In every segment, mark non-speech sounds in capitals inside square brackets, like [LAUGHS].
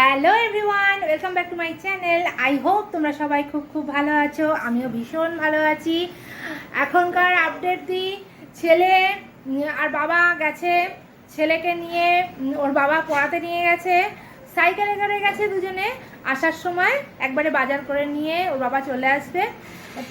Hello everyone, welcome back to my channel. I hope তোমরা সবাই খুব খুব ভালো আছো, আমিও ভীষণ ভালো আছি। এখনকার আপডেট দিই ছেলে আর বাবা গেছে, ছেলেকে নিয়ে, ওর বাবা পড়াতে নিয়ে গেছে, সাইকেলে করে গেছে দুজনে, আসার সময় একবারে বাজার করে নিয়ে ওর বাবা চলে আসবে।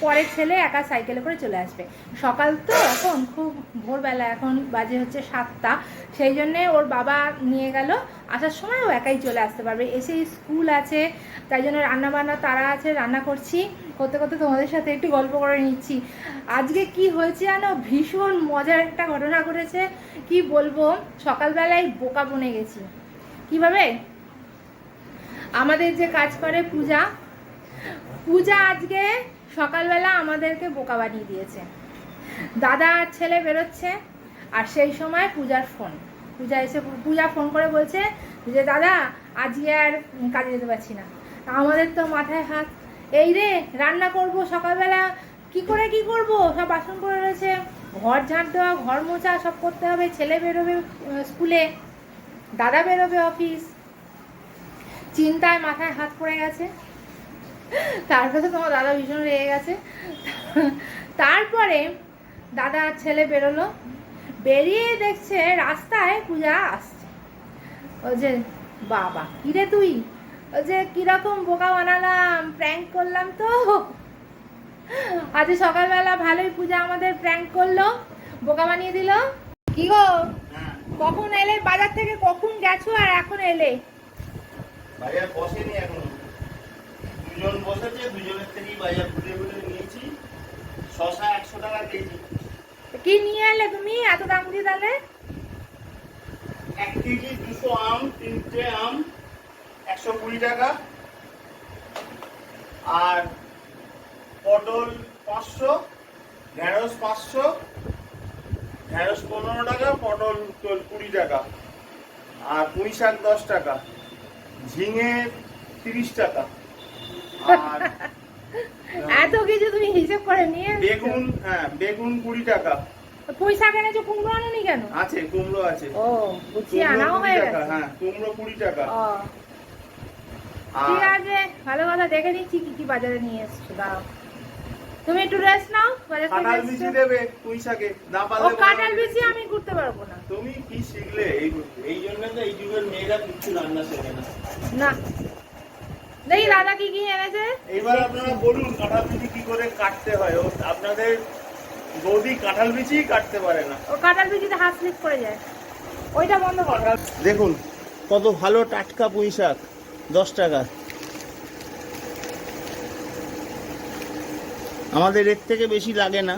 পরে ছেলে একা সাইকেলে করে চলে আসবে। সকাল তো এখন খুব ভোরবেলা, এখন বাজে হচ্ছে সাতটা। সেই জন্যে ওর বাবা নিয়ে গেল, আসার সময় ও একাই চলে আসতে পারবে। এসে স্কুল আছে, তাই জন্য রান্না বান্না তারা আছে, রান্না করছি। করতে করতে তোমাদের সাথে একটু গল্প করে নিচ্ছি। আজকে কি হয়েছে জানো? ভীষণ মজার একটা ঘটনা ঘটেছে। কি বলব? সকালবেলায় বোকা বনে গেছি। কীভাবে? আমাদের যে কাজ করে পূজা পূজা আজকে সকালবেলা আমাদেরকে বোকা বানিয়ে দিয়েছে। দাদা আর ছেলে বেরোচ্ছে, আর সেই সময় পূজার ফোন। পূজা এসে, পূজা ফোন করে বলছে যে, দাদা, আজকে আর কাজে যেতে পারছি না। আমাদের তো মাথায় হাত। এই রে, রান্না করব সকালবেলা। কি করে কি করব? সব বাসন পড়ে রয়েছে। ঘর ঝাঁট দেওয়া, ঘর মোছা সব করতে হবে। ছেলে বেরোবে স্কুলে। দাদা বেরোবে অফিস। চিন্তায় মাথায় হাত পড়ে গেছে। তারপরে তোমার দাদা ভীষণ রেগে গেছে। তারপরে দাদা ছেলে বেরোলো। বেরিয়ে দেখছে রাস্তায় পূজা আসছে। ও যে, বাবা কিরে তুই? ও যে, কীরকম বোকা বানালাম প্র্যাঙ্ক করলাম তো। আজ সকালবেলা ভালোই পূজা আমাদের প্র্যাঙ্ক করল, বোকা বানিয়ে দিল। কি গো? কখন এলে? বাজার থেকে কখন গেছো আর এখন এলে? বাজার বসেনি এখনও। দুজন বসেছে দুজনের থেকেই বাজার ঘুরে ঘুরে নিয়েছি। শশা একশো টাকা কেজি। কি নিয়ে এলে তুমি? এত দাম দিয়ে তাহলে? এক কেজি দুশো আম তিনটে আম একশো কুড়ি টাকা। আর পটল পাঁচশো ঢেঁড়স পাঁচশো ঢেঁড়স পনেরো টাকা পটল কুড়ি টাকা। আর পুঁই শাক দশ টাকা। ঝিঙে তিরিশ টাকা। [LAUGHS] এত কিছু তুমি হিসেব করে নিয়ে বেগুন হ্যাঁ বেগুন কুড়ি টাকা। পয়সা কেনেছো কুমড়ো আনোনি কেন? আছে কুমড়ো আছে। ও বুঝছি আনাও হয়ে গেছে। হ্যাঁ কুমড়ো কুড়ি টাকা। ও। ঠিক আছে ভালো কথা দেখে নিচ্ছি কি কি বাজারে নিয়ে এসছো দাও তুমি একটু রেস্ট নাও বাজার থেকে কাঁঠাল বিচি দেবে পুঁই শাকে না ও পারলে কাঁঠাল বলো। বেশি আমি করতে পারব না। তুমি কি শিখলে? এই এই জন্য তো এই যুগের মেয়েরা কিচ্ছু রান্না শেখে না। না দেখি দাদা কি কি এনেছে? এইবার আপনারা বলুন কাঁঠাল বিচি কি করে কাটতে হয়? আপনাদের বৌদি কাঁঠাল বিচি কাটতে পারে না। ও কাঁঠাল বেশিতে হাত স্লিপ করে যায়। ওইটা বন্ধ করো। দেখুন কত ভালো টাটকা পুঁই শাক দশ টাকা। আমাদের এর থেকে বেশি লাগে না।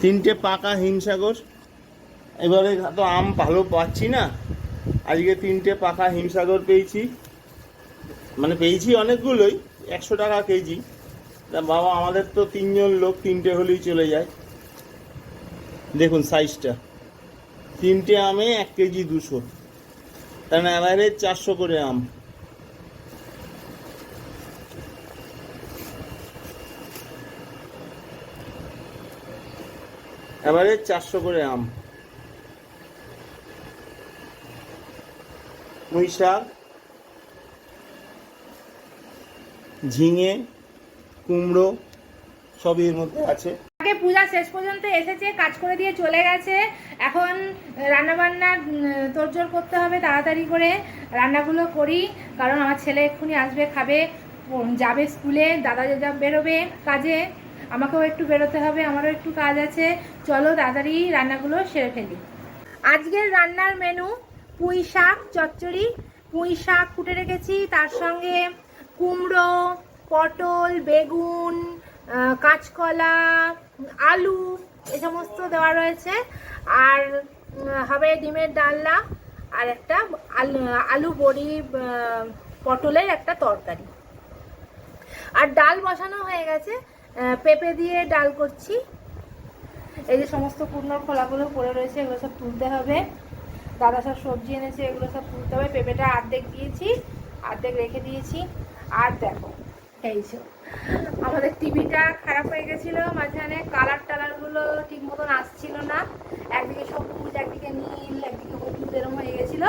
তিনটে পাকা হিমসাগর এবারে তো আম ভালো পাচ্ছি না। আজকে তিনটে পাকা হিমসাগর পেয়েছি। মানে পেয়েছি অনেকগুলোই, একশো টাকা কেজি। তা বাবা, আমাদের তো তিনজন লোক তিনটে হলেই চলে যায়। দেখুন সাইজটা তিনটে আমে এক কেজি দুশো। তার মানে অ্যাভারেজ চারশো করে আম। অ্যাভারেজ চারশো করে আম। পুঁই শাক ঝিঙে, কুমড়ো, সবই এর মধ্যে আছে। আগে পূজা শেষ পর্যন্ত এসেছে, কাজ করে দিয়ে চলে গেছে। এখন রান্না বান্না তোড়জোড় করতে হবে তাড়াতাড়ি করে। রান্নাগুলো করি, কারণ আমার ছেলে এক্ষুনি আসবে, খাবে যাবে স্কুলে, দাদা যা বেরোবে কাজে। আমাকেও একটু বেরোতে হবে, আমারও একটু কাজ আছে। চলো তাড়াতাড়ি রান্নাগুলো সেরে ফেলি। আজকের রান্নার মেনু পুঁই শাক, চচ্চড়ি। পুঁই শাক কুটে রেখেছি। তার সঙ্গে কুমড়ো, পটল, বেগুন কাঁচকলা, আলু এ সমস্ত দেওয়া রয়েছে। আর হবে ডিমের ডালনা আর একটা আলু বড়ি পটলের একটা তরকারি। আর ডাল বসানো হয়ে গেছে। পেঁপে দিয়ে ডাল করছি। এই যে সমস্ত কুটনোর খোলাগুলো পড়ে রয়েছে, এগুলো সব তুলতে হবে। দাদা সব সবজি এনেছে, এগুলো সব তুলতে হবে। পেঁপেটা আর্ধেক দিয়েছি, আর্ধেক রেখে দিয়েছি। আর দেখো, এই যে, আমাদের টিভিটা খারাপ হয়ে গেছিল, মাঝখানে কালার টালারগুলো ঠিক মতন আসছিল না। একদিকে সবুজ একদিকে নীল, একদিকে হলুদ এরম হয়ে গেছিল।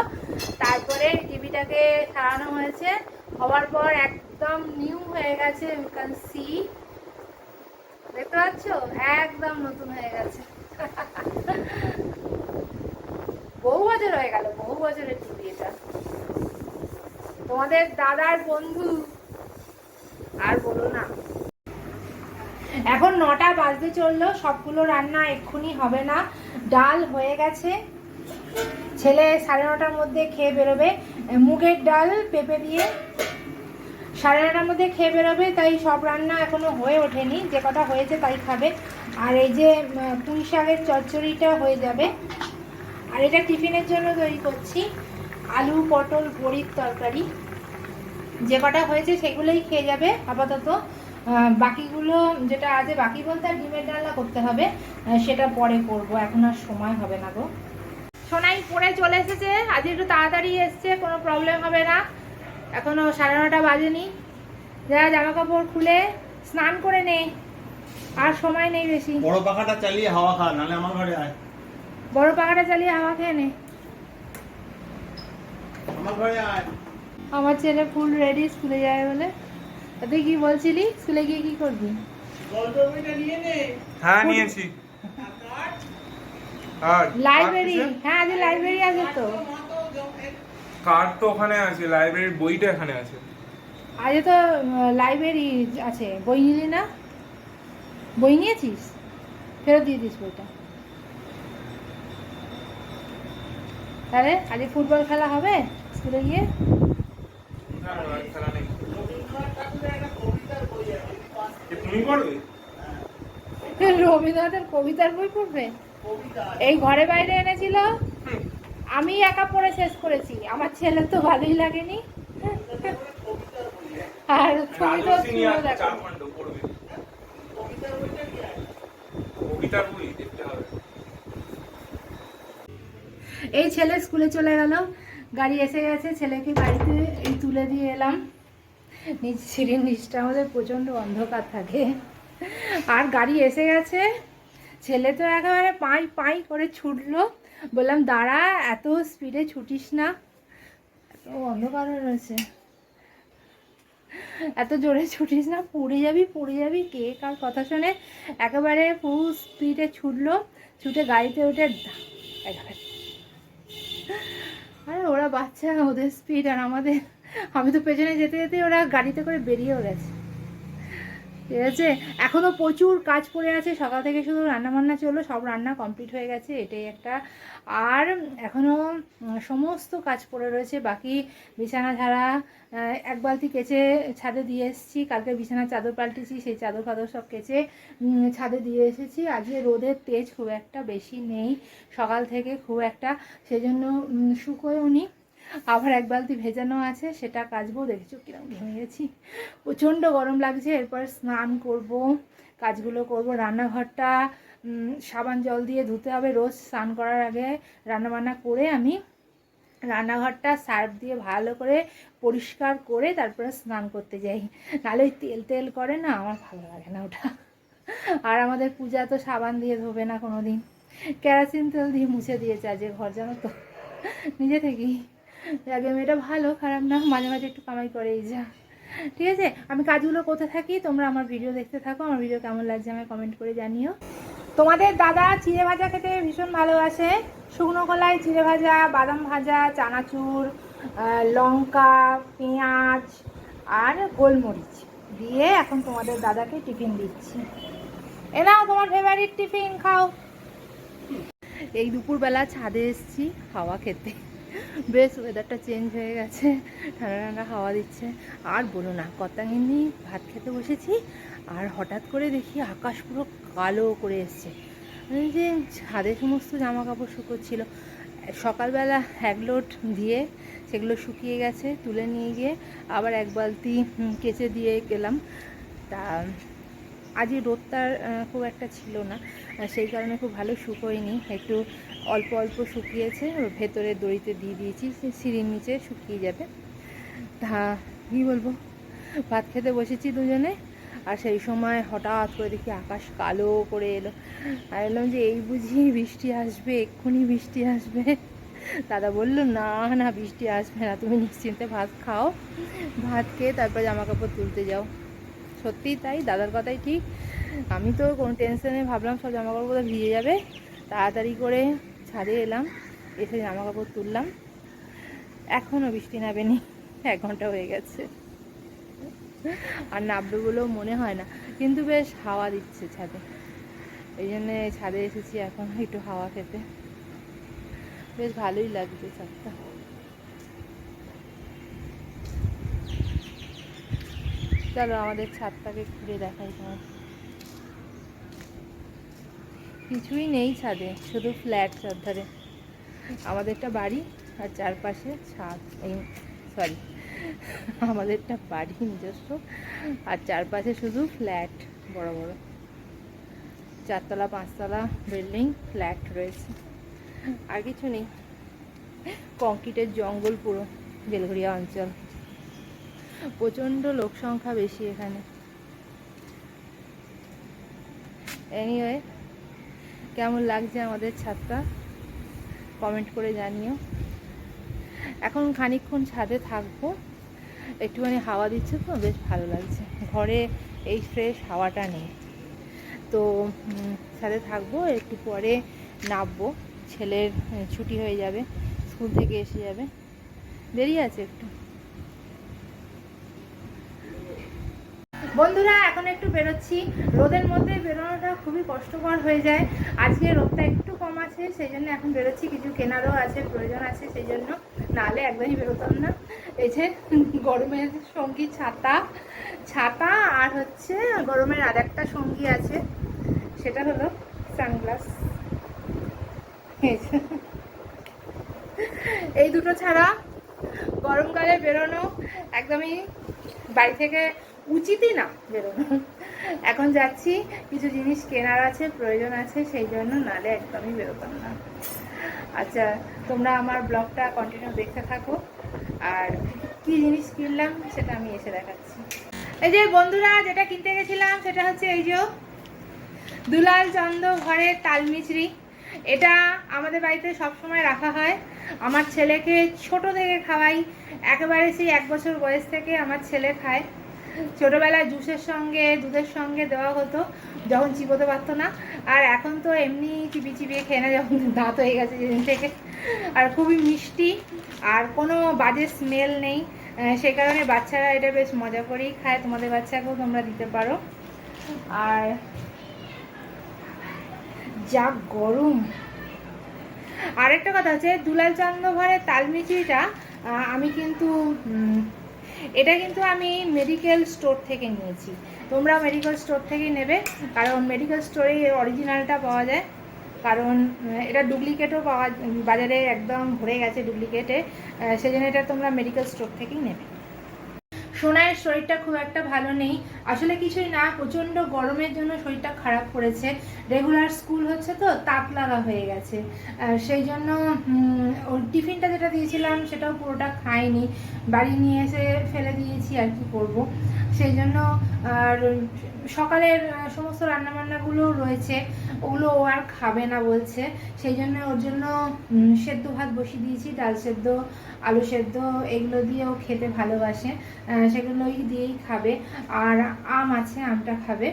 তারপরে টিভিটাকে সারানো হয়েছে। হওয়ার পর একদম নিউ হয়ে গেছে ইউ ক্যান সি দেখতে পাচ্ছ? একদম নতুন হয়ে গেছে। [LAUGHS] বছর হয়ে গেল, বহু বছরের টিভি এটা। তোমাদের দাদার বন্ধু। আর বলো না। এখন নটা বাজতে চলল, সবগুলো রান্না এক্ষুনি হবে না। ডাল হয়ে গেছে। ছেলে সাড়ে নটার মধ্যে খেয়ে বেরোবে। মুগের ডাল পেঁপে দিয়ে। সাড়ে নটার মধ্যে খেয়ে বেরোবে, তাই সব রান্না এখনও হয়ে ওঠেনি। যে কটা হয়েছে তাই খাবে। আর এই যে পুঁই শাকের চচ্চড়িটা হয়ে যাবে। আর এটা টিফিনের জন্য তৈরি করছি। আলু, পটল বড়ির তরকারি। যে কটা হয়েছে সেগুলোই খেয়ে যাবে। আপাতত বাকিগুলো যেটা আছে, বাকি বলতে আর ডিমের ডালনা করতে হবে। সেটা পরে করব। এখন আর সময় হবে না গো। সোনাই পরে চলে এসেছে। আজ একটু তাড়াতাড়ি এসছে, কোনো প্রবলেম হবে না। এখনও সাড়ে নটা বাজেনি। যা জামা কাপড় খুলে স্নান করে নে। আর সময় নেই বেশি। বড় পাখাটা চালিয়ে হাওয়া খা, নাহলে আমার ঘরে আয়। বড় পাখাটা চালিয়ে হাওয়া খেয়ে নে আমার ছেলে ফুল রেডি স্কুলে যাবে বলে। তুই কি বলছিলি? স্কুলে গিয়ে কি করবি? হ্যাঁ নিয়েছি। লাইব্রেরি হ্যাঁ আজ লাইব্রেরি আছে তো। কার্ড তো ওখানে আছে? লাইব্রেরির বইটা এখানে আছে। আজ তো লাইব্রেরি আছে। বই নিলি না? বই নিয়েছিস? ফেরত দিয়ে দিস বইটা। তাহলে আজকে ফুটবল খেলা হবে? স্কুলে গিয়ে? রবীন্দ্রনাথের কবিতার বই পড়বে? এই ঘরে বাইরে এনেছিল? আমি একা পড়ে শেষ করেছি। আমার ছেলে তো ভালোই লাগেনি। আর তুমি তো কবিতার বই দেখতে হবে এই ছেলে স্কুলে চলে গেল। গাড়ি এসে গেছে, ছেলেকে গাড়িতে এই তুলে দিয়ে এলাম। নিচ সিঁড়ির নিচটা আমাদের প্রচণ্ড অন্ধকার থাকে। আর গাড়ি এসে গেছে। ছেলে তো একেবারে পাই পাই করে ছুটলো। বললাম, দাঁড়া, এত স্পিডে ছুটিস না। এত অন্ধকার রয়েছে। এত জোরে ছুটিস না, পড়ে যাবি পড়ে যাবি। কে কার কথা শুনে? একেবারে ফুল স্পিডে ছুটলো। ছুটে গাড়িতে উঠে একেবারে আরে ওরা বাচ্চা, ওদের স্পিড আর আমাদের আমি তো পেছনে যেতে যেতে ওরা গাড়িতে করে বেরিয়েও গেছে। ঠিক আছে? এখনও প্রচুর কাজ পড়ে আছে। সকাল থেকে শুধু রান্না বান্না চলল সব রান্না কমপ্লিট হয়ে গেছে এটাই একটা। আর এখনও সমস্ত কাজ পড়ে রয়েছে। বাকি বিছানা ঝাড়া এক বালতি কেচে ছাদে দিয়ে এসেছি। কালকে বিছানার চাদর পাল্টেছি সেই চাদর ফাদর সব কেচে ছাদে দিয়ে এসেছি। আজকে রোদের তেজ খুব একটা বেশি নেই। সকাল থেকে খুব একটা সেজন্য উম, শুকোয়ও নি আবার এক বালতি ভেজানো আছে, সেটা কাচবো। দেখেছ কিরম ঘেমে গেছি প্রচণ্ড গরম লাগছে, এরপর স্নান করব, কাজগুলো করব। রান্নাঘরটা সাবান জল দিয়ে ধুতে হবে রোজ স্নান করার আগে। রান্নাবান্না করে আমি রান্নাঘরটা সার্ফ দিয়ে ভালো করে পরিষ্কার করে তারপরে স্নান করতে যাই। নাহলে ওই তেল তেল করে না, আমার ভালো লাগে না ওটা। আর আমাদের পূজা তো সাবান দিয়ে ধোবে না কোনো দিন কেরাসিন তেল দিয়ে মুছে দিয়েছে আজকে ঘর, জানো তো? নিজে থেকেই। আগে মেয়েটা ভালো, খারাপ না, মাঝে মাঝে একটু কামাই করেই যা। ঠিক আছে? আমি কাজগুলো করতে থাকি, তোমরা আমার ভিডিও দেখতে থাকো, আমার ভিডিও কেমন লাগছে আমায় কমেন্ট করে জানিও। তোমাদের দাদা চিড়ে ভাজা খেতে ভীষণ ভালোবাসে। শুকনো কলাই, চিড়ে ভাজা, বাদাম ভাজা, চানাচুর লঙ্কা, পেঁয়াজ আর গোলমরিচ দিয়ে এখন তোমাদের দাদাকে টিফিন দিচ্ছি। এ নাও তোমার ফেভারিট টিফিন খাও। এই দুপুরবেলা ছাদে এসেছি হাওয়া খেতে। বেশ ওয়েদারটা চেঞ্জ হয়ে গেছে ঠান্ডা ঠান্ডা হাওয়া দিচ্ছে। আর বলো না কতাঙ্গিনি ভাত খেতে বসেছি, আর হঠাৎ করে দেখি আকাশ পুরো কালো করে এসছে। এই যে ছাদে সমস্ত জামা কাপড় শুকোচ্ছিল। সকালবেলা এক লোড দিয়ে সেগুলো শুকিয়ে গেছে, তুলে নিয়ে গিয়ে আবার এক বালতি কেচে দিয়ে গেলাম। তা আজই রোদটা খুব একটা ছিল না। সেই কারণে খুব ভালো শুকোয়নি। একটু অল্প অল্প শুকিয়েছে ভেতরে দড়িতে দিয়ে দিয়েছি সিঁড়ির নিচে শুকিয়ে যাবে। তা কী বলব? ভাত খেতে বসেছি দুজনে, আর সেই সময় হঠাৎ করে দেখি আকাশ কালো করে এলো। আর এলাম যে, এই বুঝি বৃষ্টি আসবে, এক্ষুনি বৃষ্টি আসবে। দাদা বলল, না না, বৃষ্টি আসবে না, তুমি নিশ্চিন্তে ভাত খাও। ভাত খেয়ে তারপর জামা কাপড় তুলতে যাও। সত্যিই তাই, দাদার কথাই ঠিক। আমি তো কোনো টেনশনে ভাবলাম সব জামা কাপড় বোধহয় ভিজে যাবে। তাড়াতাড়ি করে ছাদে এলাম, এসে জামা কাপড় তুললাম। এখনও বৃষ্টি নামেনি, এক ঘণ্টা হয়ে গেছে। আর নামবে বলেও মনে হয় না, কিন্তু বেশ হাওয়া দিচ্ছে ছাদে। এই জন্যে ছাদে এসেছি এখন একটু হাওয়া খেতে। বেশ ভালোই লাগছে ছাদটা। চলো আমাদের ছাদটাকে ঘুরে দেখাই তোমার। কিছুই নেই ছাদে, শুধু ফ্ল্যাট চারধারে আমাদেরটা বাড়ি আর চারপাশে ছাদ, এই সরি আমাদেরটা বাড়ি নিজস্ব আর চারপাশে শুধু ফ্ল্যাট বড় বড়। চারতলা, পাঁচতলা বিল্ডিং ফ্ল্যাট রয়েছে। আর কিছু নেই। কংক্রিটের জঙ্গল পুরো, বেলঘরিয়া অঞ্চল। প্রচণ্ড লোক সংখ্যা বেশি এখানে। এনিওয়ে কেমন লাগছে আমাদের ছাদটা? কমেন্ট করে জানিও। এখন খানিকক্ষণ ছাদে থাকব। একটুখানি হাওয়া দিচ্ছে তো, বেশ ভালো লাগছে। ঘরে এই ফ্রেশ হাওয়াটা নেই। তো ছাদে থাকব, একটু পরে নামবো। ছেলের ছুটি হয়ে যাবে, স্কুল থেকে এসে যাবে। দেরি আছে একটু? বন্ধুরা, এখন একটু বেরোচ্ছি। রোদের মধ্যে বেরোনোটা খুবই কষ্টকর হয়ে যায়। আজকে রোদটা একটু কম আছে, সেই জন্য এখন বেরোচ্ছি। কিছু কেনারও আছে, প্রয়োজন আছে, সেই জন্য নাহলে একদমই বেরোতাম না। এই যে গরমের সঙ্গী ছাতা ছাতা আর হচ্ছে গরমের আর একটা সঙ্গী আছে, সেটা হলো সানগ্লাস। এই দুটো ছাড়া গরমকালে বেরোনো একদমই বাড়ি থেকে উচিতই না বেরোনো এখন যাচ্ছি, কিছু জিনিস কেনার আছে, প্রয়োজন আছে, সেই জন্য নালে একদমই বেরোতাম না। আচ্ছা তোমরা আমার ব্লগটা কন্টিনিউ দেখতে থাকো। আর কি জিনিস কিনলাম, সেটা আমি এসে দেখাচ্ছি। এই যে বন্ধুরা, যেটা কিনতে গেছিলাম, সেটা হচ্ছে এই যে দুলাল চন্দ ঘরের তালমিচড়ি এটা আমাদের বাড়িতে সব সময় রাখা হয়। আমার ছেলেকে ছোট থেকে খাওয়াই। একেবারে সেই এক বছর বয়স থেকে আমার ছেলে খায়। ছোটবেলায় জুসের সঙ্গে, দুধের সঙ্গে দেওয়া হতো, যখন চিবোতে পারতো না। আর এখন তো এমনি চিবি চিবিয়ে খেয়ে না, যখন দাঁত হয়ে গেছে যেদিন থেকে। আর খুবই মিষ্টি, আর কোনো বাজে স্মেল নেই। সেই কারণে বাচ্চারা এটা বেশ মজা করেই খায়। তোমাদের বাচ্চাকেও তোমরা দিতে পারো। আর যা গরম। আরেকটা কথা হচ্ছে, দুলাল চন্দ্র ঘরের তালমিচিটা আমি কিন্তু এটা কিন্তু আমি মেডিকেল স্টোর থেকে নিয়েছি। তোমরা মেডিকেল স্টোর থেকেই নেবে, কারণ মেডিকেল স্টোরে অরিজিনালটা পাওয়া যায়। কারণ এটা ডুপ্লিকেটও পাওয়া, বাজারে একদম ভরে গেছে ডুপ্লিকেটে সেজন্য এটা তোমরা মেডিকেল স্টোর থেকেই নেবে। সোনায়ের শরীরটা খুব একটা ভালো নেই। আসলে কিছুই না, প্রচণ্ড গরমের জন্য শরীরটা খারাপ করেছে। রেগুলার স্কুল হচ্ছে তো, তাপ লাগা হয়ে গেছে। সেই জন্য ওর টিফিনটা যেটা দিয়েছিলাম সেটাও পুরোটা খাইনি। বাড়ি নিয়ে এসে ফেলে দিয়েছি, আর কি করব? সেই জন্য, আর সকালের সমস্ত রান্নাবান্নাগুলো রয়েছে। ওগুলো ও আর খাবে না বলছে। সেই জন্য ওর জন্য সেদ্ধ ভাত বসিয়ে দিয়েছি, ডাল সেদ্ধ, আলু সেদ্ধ, এগুলো দিয়েও খেতে ভালোবাসে। সেগুলোই দিয়েই খাবে। আর আম আছে, আমটা খাবে।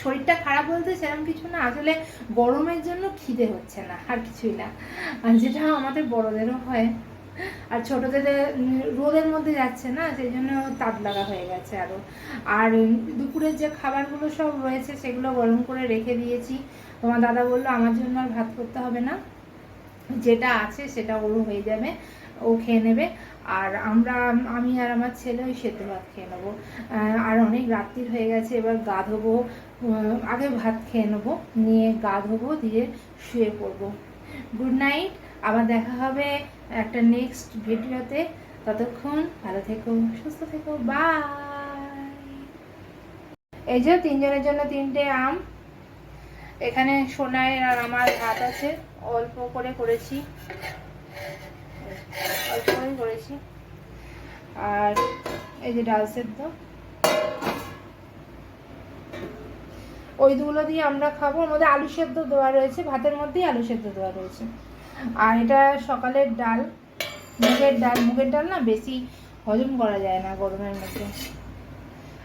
শরীরটা খারাপ বলতে সেরকম কিছু না, আসলে গরমের জন্য খিদে হচ্ছে না, আর কিছুই না। যেটা আমাদের বড়দেরও হয়। আর ছোটদের রোদের মধ্যে যাচ্ছে না, সেই জন্য তাপ লাগা হয়ে গেছে আরও আর দুপুরের যে খাবারগুলো সব রয়েছে, সেগুলো গরম করে রেখে দিয়েছি। তোমার দাদা বলল, আমার জন্য আর ভাত করতে হবে না। যেটা আছে, সেটা ওরও হয়ে যাবে, ও খেয়ে নেবে। আর আমরা, আমি আর আমার ছেলে ওই সেদ্ধ ভাত খেয়ে নেব। আর অনেক রাত্রির হয়ে গেছে, এবার গা ধোবো। আগে ভাত খেয়ে নেব, নিয়ে গা ধোবো, দিয়ে শুয়ে পড়ব। গুড নাইট, আবার দেখা হবে একটা নেক্সট ভিডিওতে। ততক্ষণ ভালো থেকো, সুস্থ থেকো বাই এই যে তিনজনের জন্য তিনটে আম। এখানে সোনায়ের আর আমার ভাত আছে। অল্প করে করেছি। অল্প করে করেছি। আর এই যে ডাল সেদ্ধ। ওই দুগুলো দিয়ে আমরা খাব। মধ্যে আলু সেদ্ধ দেওয়া রয়েছে। ভাতের মধ্যেই আলু সেদ্ধ দেওয়া রয়েছে। আর এটা সকালের ডাল, মুগের ডাল। মুগের ডাল না বেশি হজম করা যায় না গরমের মধ্যে।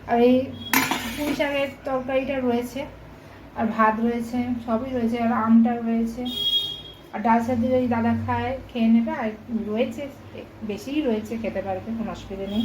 আর এই পুঁই শাকের তরকারিটা রয়েছে, আর ভাত রয়েছে, সবই রয়েছে, আর আমটা রয়েছে। আর ডাল সেদ্ধ যদি দাদা খায়, খেয়ে নেবে, আর রয়েছে, বেশিই রয়েছে, খেতে পারবে, কোনো অসুবিধা নেই।